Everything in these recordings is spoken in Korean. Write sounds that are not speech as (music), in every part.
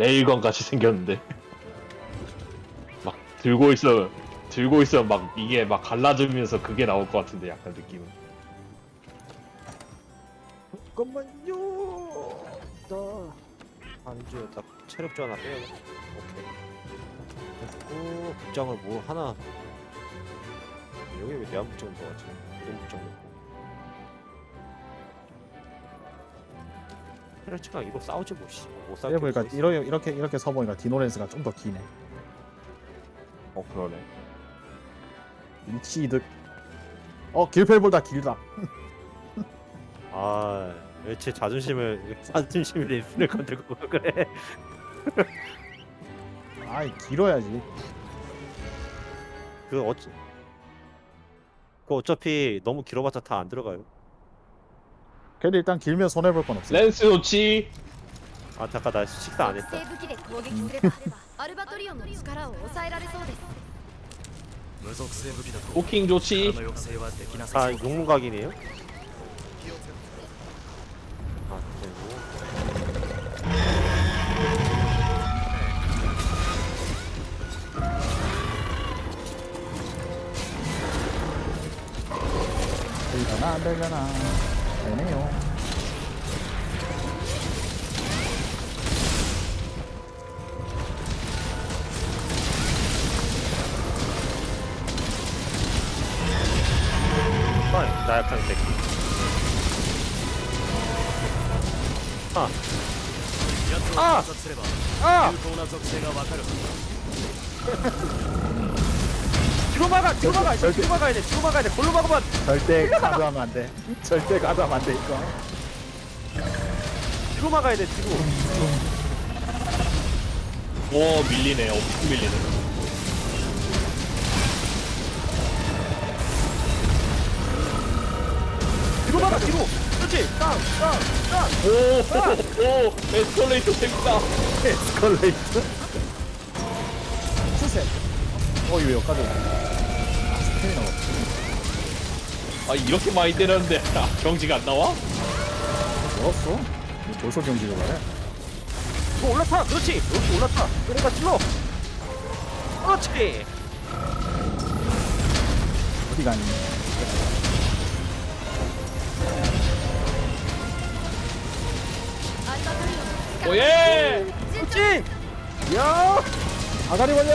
레일건 같이 생겼는데 (laughs) 막 들고 있어 들고 있어 막 이게 막 갈라지면서 그게 나올 것 같은데 약간 느낌은 잠깐만요. 나 안주 딱 체력주 하나 빼요. 오케이. 됐고 복장을 뭐 하나. 여기 왜 내한 복장인 것 같지? 이런 복장 체력치가 이거 싸우지 뭐 씨. 못 싸우게. 이래 보니까 이렇게 이렇게 이렇게 서 보니까 디노렌스가 좀 더 기네. 어 그러네 일치 이득. 어 길펠보다 길다. (laughs) 아, 왜제 자존심을 자존심을 리스를 건들고 그래. (laughs) 아이 길어야지. 그 어찌 그 어차피 너무 길어봤자 다 안 들어가요. 걔도 일단 길면 손해 볼 건 없어. 렌스 좋지 아 잠깐 나 식사 안 했다. 性武器で攻撃すればアルバトリオンの力を抑えられそうです無属性武器だと 호킹 좋지 力の抑制はできなさ아 そう 용무각이네요. 아 그리고 되려나 안 되려나. ゃねえよ。はい大完璧あああああああああああああああああ。あ。あ。あ。(laughs) 뒤로 막아, 뒤로 막아, 이거 뒤로 막아야 돼, 뒤로 막아야 돼, 골로 막으면 절대 가드하면 안 돼. 절대 가드하면 안 돼 이거. 뒤로 막아야 돼, 뒤로. 오 밀리네 엄청 밀리네 뒤로 막아, 뒤로. 그렇지, 땅, 땅, 땅. 오오 에스컬레이터 생긴다 에스컬레이트. 추세. 어 이거 여기까지. 아 이렇게 많이 때렸는데 아, 경지가 안 나와? 열었어? 이거 벌써 경지가 가네. 또 올라타 그렇지 그렇지 올라타 그래가 찔러 그렇지 어디 가니? 오예! 그렇지 야 아가리 걸려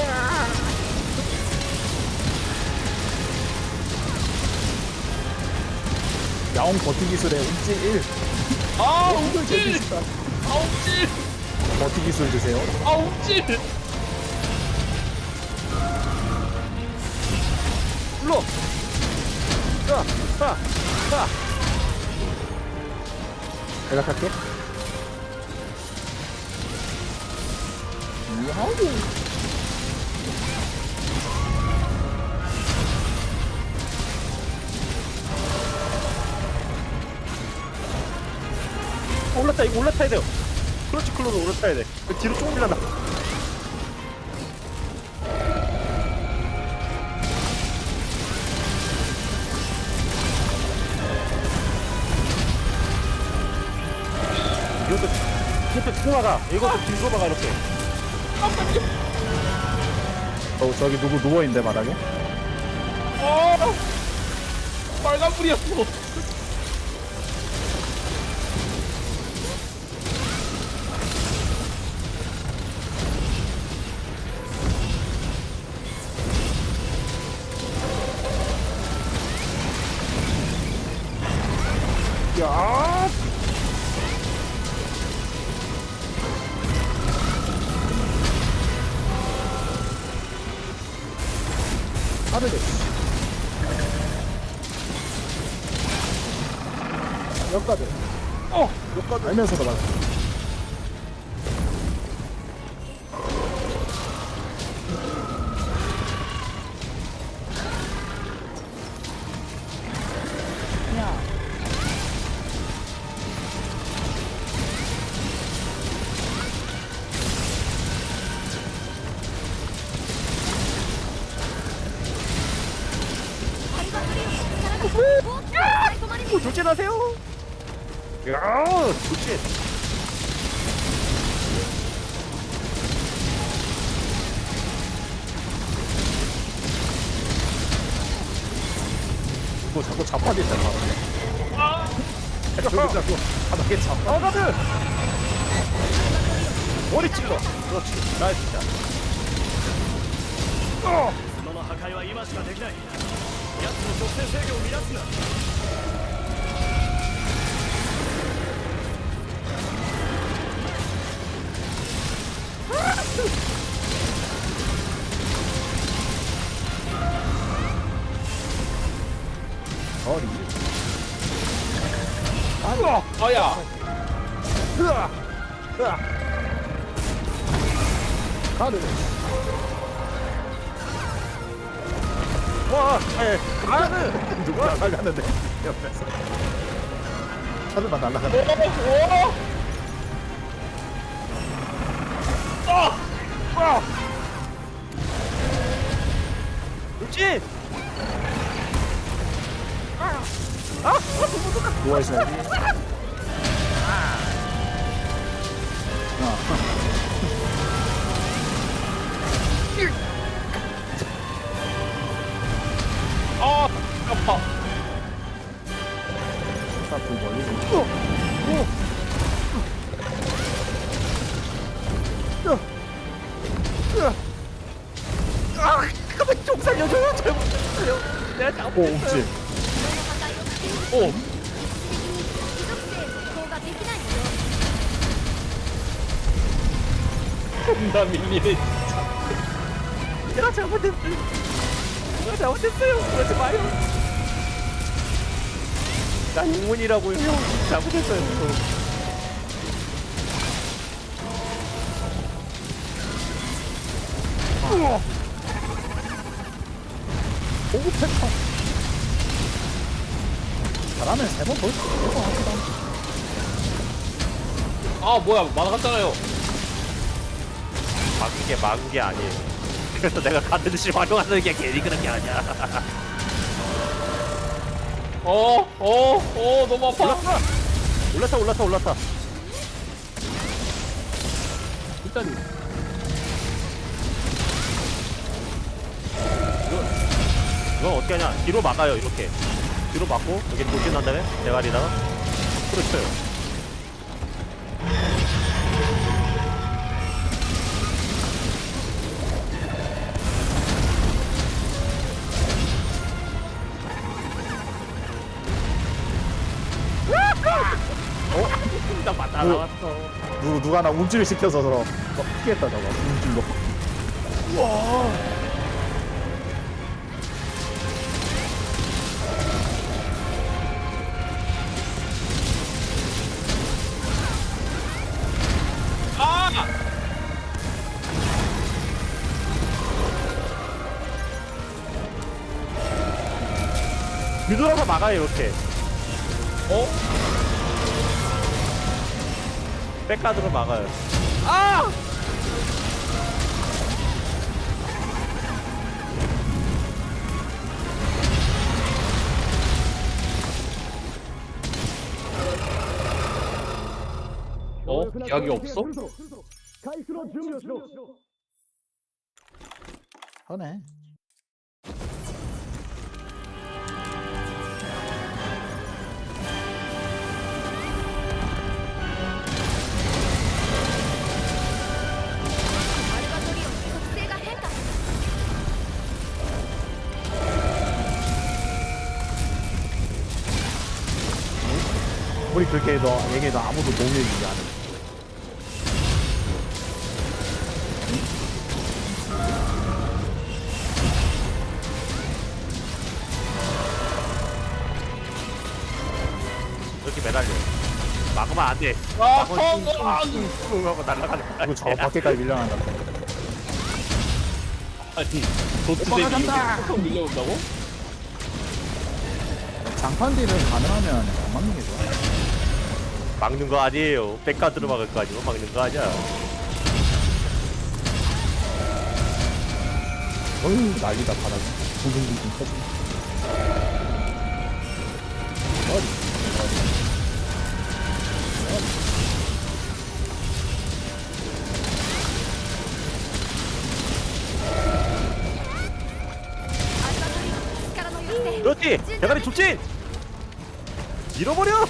야옹 버티 기술에 움찔 1. 아 움찔 아 움찔 버티 기술 드세요. 아 움찔 불러. 자, 자, 자. 내가 탈게. 야옹. 올라타, 이거 올라타야 돼요. 그렇지, 클로로 올라타야 돼. 그 뒤로 조금 밀란다. 이것도, 이것도 막아. 이것도 막아, 이렇게. 어, 저기 누구 누워있는데, 바닥에? 아 빨간불이었어 여기까지. 어! 여기까지. 알면서도 맞아. 오, 돌진하세요! 야, 좋지. 뭐 자꾸 자빠지잖아. 자꾸 자꾸 바닥에 자빠. 어가들 머리 찔러. 그렇지. 나이스. 어. 破壊は今しかできない奴の直線制御を乱すな 머리. 아야 으아 으아 가드. 와 에, 가드 누가 나가는데 옆에서. 가드만 날라가네. 그렇 좋아하셔야지. 아, 아파. 딱그 멀리 좀. 어! 어! 어! 으아! 아, 잠깐만 좀 살려줘요. 잘못했어요. 내가 오, 잘못했어요. 옥지. 오. 존나 밀리네 내가 잘못했어요 내가 잘못했어요 그러지 마요 나 영문이라고요 형 잘못했어요 저. 보급 패턴. 잘하면 세번 벌써 되고 합니다. 아 뭐야 만화 갔잖아요 막은 게 막은 게 아니에요. 그래서 내가 가드 듯이 활용하는 게 괜히 그런 게 아니야. 어 어 어? 너무 아파. 올랐다 올랐다 올랐다 올랐다 일단 이건 어떻게 하냐? 뒤로 막아요 이렇게. 뒤로 막고 여기 돌진한 다음에 대가리다가 그렇죠 나? 나왔어 누 누가 나 움찔 시켜서 저거 막 피했다 저거 움찔로. 뒤돌아서 막아요 이렇게 어? 백가드로 막아요 아! 어? 기약이 없어? 하네. 우리 그렇게 해도 얘기해도 아무도 동의해주지 않은. 이렇게 매달려 막으면 안 돼 아 막으면 펑! 아, 하고 날아가는 거야 그리고 저 밖에까지 밀려난다. 아니 도트대비 펑 밀려온다고? 장판 딜은 가능하면 안 막는 게 좋아. 막는 거 아니에요 백가드로 막을 거 아니고 막는 거 아니야 어휴 난리다 바닥. 둥둥둥둥 터진다. 머리. 머리. 그렇지 대가리 좁진 밀어버려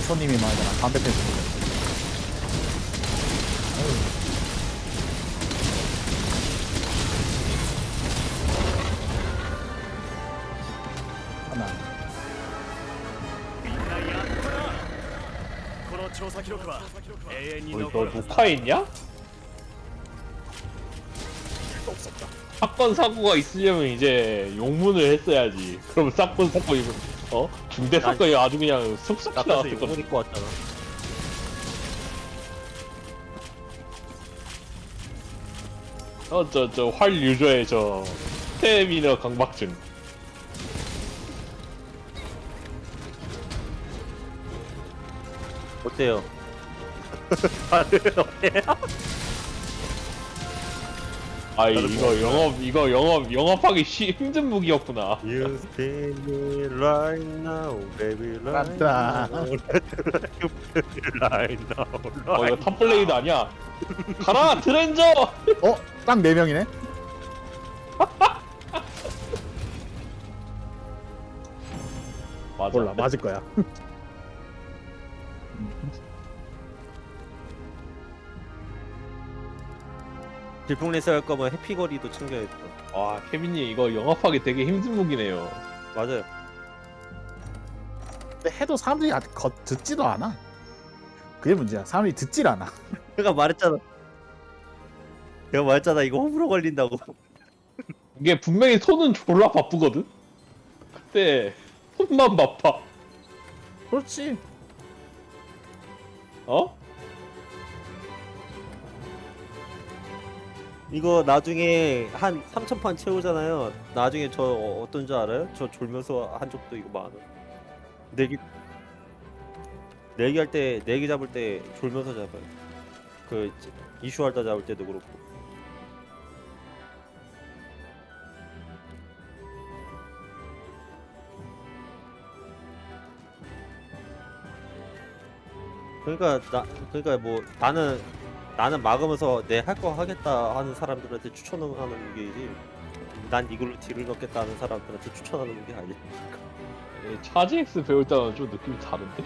그리고 손님이 말하잖아. 담배 패스. 하나. みんなやったなこの調査記録は永遠に 우리 残 너 るはずだ 녹화했냐? 없었다 사건 사고가 있으려면 이제 용문을 했어야지. 그럼 사건 사건이 어 중대 사건이 아주 그냥 쑥쑥 나왔을 용문 건데. 입고 왔잖아 어저 저 활 유저의 저 스태미너 강박증. 어때요? (laughs) 다들 어때요? 아이 나도 이거 영업 이거 영업 영업하기 쉬, 힘든 무기였구나. You stay me right now, baby, right now, (laughs) right now, 어 이거 탑블레이드 아니야? 가라 트렌저. 어? 딱 4명이네? (laughs) 맞아. 몰라, 맞을 거야. (laughs) 질풍레스 할 거면 해피거리도 챙겨야겠다. 와 케빈님 이거 영업하기 되게 힘든 무기네요. 맞아요. 근데 해도 사람들이 아직 거, 듣지도 않아. 그게 문제야. 사람들이 듣질 않아. (laughs) 내가 말했잖아. 내가 말했잖아. 이거 호불호 걸린다고. (laughs) 이게 분명히 손은 졸라 바쁘거든. 그때 손만 바빠. 그렇지. 어? 이거 나중에 한 3천판 채우잖아요. 나중에 저 어, 어떤 줄 알아요? 저 졸면서 한 적도 이거 많아. 내기 내기 할 때 내기 잡을 때 졸면서 잡아요. 그 이슈 할때 잡을 때도 그렇고. 그러니까 나 그러니까 뭐 나는 나는 막으면서 내 할 거 하겠다 하는 사람들한테 추천하는 무게이지 난 이걸로 딜을 넣겠다 하는 사람들한테 추천하는 무게 아니야 이 차지엑스 배울 때는 좀 느낌이 다른데?